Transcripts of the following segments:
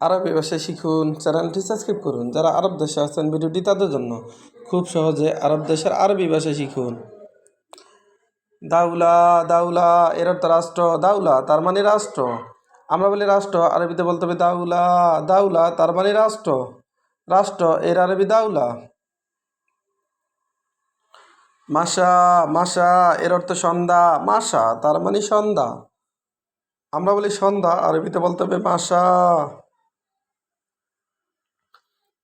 আরবি ভাষা শিখুন, চ্যানেলটি সাবস্ক্রাইব করুন। যারা আরব দেশে আছেন, ভিডিওটি তাদের জন্য খুব সহজে আরব দেশের আরবি ভাষা শিখুন। দাউলা দাউলা এর অর্থ রাষ্ট্র। দাউলা, তার মানে রাষ্ট্র। আমরা বলি রাষ্ট্র, আরবিতে বলতে হবে দাউলা। দাউলা, তার মানে রাষ্ট্র। রাষ্ট্র, এর আরবি দাউলা। মাসা মাসা, এর অর্থ সন্ধ্যা। মাসা, তার মানে সন্ধ্যা। আমরা বলি সন্ধ্যা, আরবিতে বলতে হবে মাসা।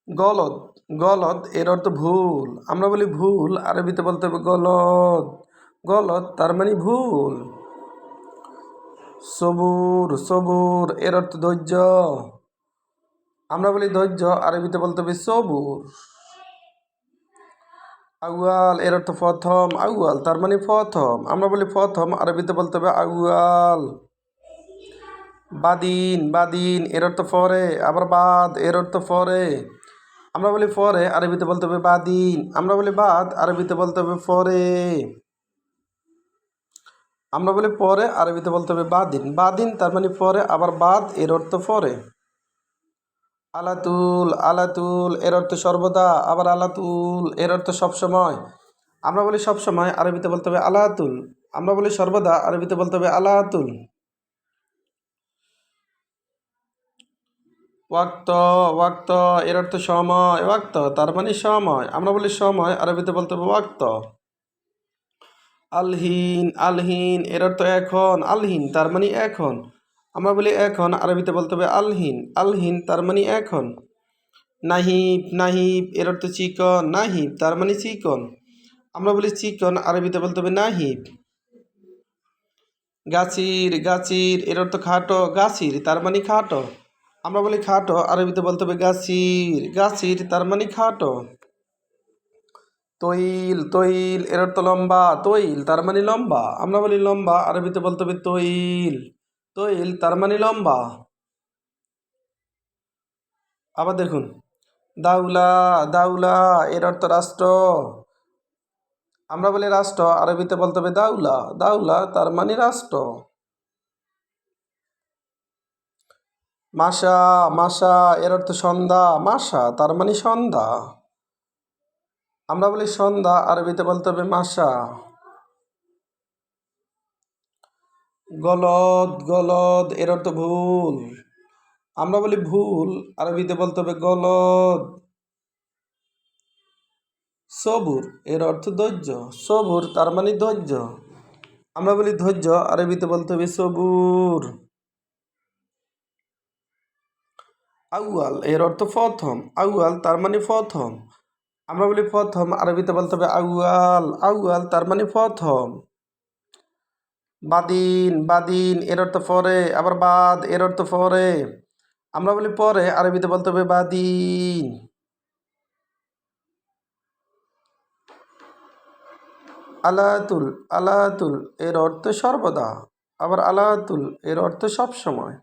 গলদ গলদ এর অর্থ ভুল। আমরা বলি ভুল, আরবিতে বলতে হবে গলদ। গলদ তার মানে ভুল। সবুর সবুর এর অর্থ ধৈর্য। আমরা বলি ধৈর্য, আরবিতে বলতে হবে সবুর। আউয়াল এর অর্থ প্রথম, আউয়াল তার মানে প্রথম। আমরা বলি প্রথম, আরবিতে বলতে হবে আউয়াল। বাদিন বাদিন এর অর্থ পরে, আবার বাদ এর অর্থ পরে। আমরা বলি পরে আরবিতে বলতে হবে বাদিন আমরা বলি বাদ, আরবিতে বলতে হবে পরে আমরা বলি পরে, আরবিতে বলতে হবে বাদিন বাদিন তার মানে পরে আবার বাদ এর অর্থ পরে আলাতুল আলাতুল এর অর্থ সর্বদা, আবার আলাতুল এর অর্থ সবসময়। আমরা বলি সবসময়, আরবিতে বলতে হবে আলাতুল। আমরা বলি সর্বদা, আরবিতে বলতে হবে আলাতুল। ওয়াক্ত ওয়াক্ত, এর অর্থ সময়, ওয়াক্ত, তার মানে সময়। আমরা বলি সময়, আরবিতে বলতে হবে ওয়াক্ত। আলহীন আলহীন, এর অর্থ এখন, আলহীন, তার মানে এখন। আমরা বলি এখন, আরবিতে বলতে হবে আলহীন আলহীন, তার মানে এখন। নাহিব নাহিব, এর অর্থ চিকন, নাহিব, তার মানে চিকন। আমরা বলি চিকন, আরবিতে বলতে হবে নাহিব। গাছির গাছির, এর অর্থ খাটো, গাছির, তার মানে খাটো। আমরা বলি খাটো, আরবিতে বলতে হবে গাছির। গাছির তার মানে খাটো। তৈল তৈল, এর অর্থ লম্বা। তৈল তার মানে লম্বা। আমরা বলি লম্বা, আরবিতে বলতে হবে তৈল। তৈল তার মানে লম্বা। আবার দেখুন। দাউলা দাউলা, এর অর্থ রাষ্ট্র। আমরা বলি রাষ্ট্র, আরবিতে বলতে হবে দাউলা। দাউলা তার মানে রাষ্ট্র। মাসা মাসা, এর অর্থ সন্ধ্যা। মাসা, তার মানে সন্ধ্যা। আমরা বলি সন্ধ্যা, আরবিতে বলতে হবে মাসা। গলদ গলদ, এর অর্থ ভুল। আমরা বলি ভুল, আরবিতে বলতে হবে গলদ। সবুর, এর অর্থ ধৈর্য। সবুর, তার মানে ধৈর্য। আমরা বলি ধৈর্য, আরবিতে বলতে হবে সবুর। আউয়াল, এর অর্থ প্রথম। আউয়াল, তার মানে প্রথম। আমরা বলি প্রথম, আরবিতে বলতে হবে আউয়াল। আউয়াল, তার মানে প্রথম। বাদিন বাদিন, এর অর্থ পরে। আবার বাদ, এর অর্থ পরে। আমরা বলি পরে, আরবিতে বলতে হবে বাদিন। আলাতুল আলাতুল, এর অর্থ সর্বদা। আবার আলাতুল, এর অর্থ সবসময়।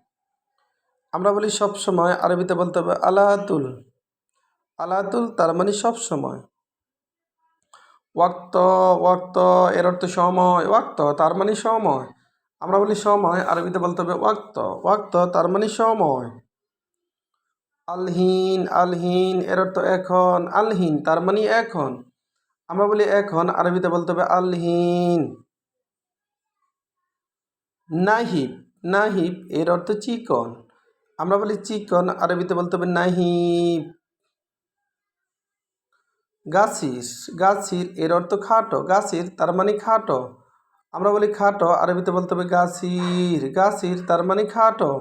আমরা বলি সবসময় আরবিতে বলতে হবে আলাতুল। আলাতুল তার মানে সবসময় ওয়াক্ত ওয়াক্ত, এর অর্থ সময়। ওয়াক্ত তার মানে সময়। আমরা বলি সময়, আরবিতে বলতে হবে ওয়াক্ত। ওয়াক্ত তার মানে সময়। আলহীন আলহীন, এর অর্থ এখন। আলহীন তার মানে এখন। আমরা বলি এখন, আরবিতে বলতে হবে আলহীন। নাহিব নাহিব এর অর্থ চিকন। আমরা বলি চিকন, আরবিতে বলতে হবে নাহি গাছির গাছির এর অর্থ খাটো, গাছির তার মানে খাটো। আমরা বলি খাটো, আরবিতে বলতে হবে গাছির গাছির তার মানে খাটো।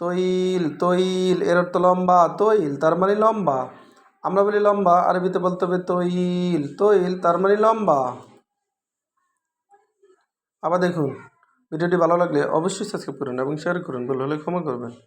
তৈল তৈল এর অর্থ লম্বা, তৈল তার মানে লম্বা। আমরা বলি লম্বা, আরবিতে বলতে হবে তৈল তৈল তার মানে লম্বা। আবার দেখুন। ভিডিওটি ভালো লাগলে অবশ্যই সাবস্ক্রাইব করুন এবং শেয়ার করুন। ভুল হলে ক্ষমা করবেন।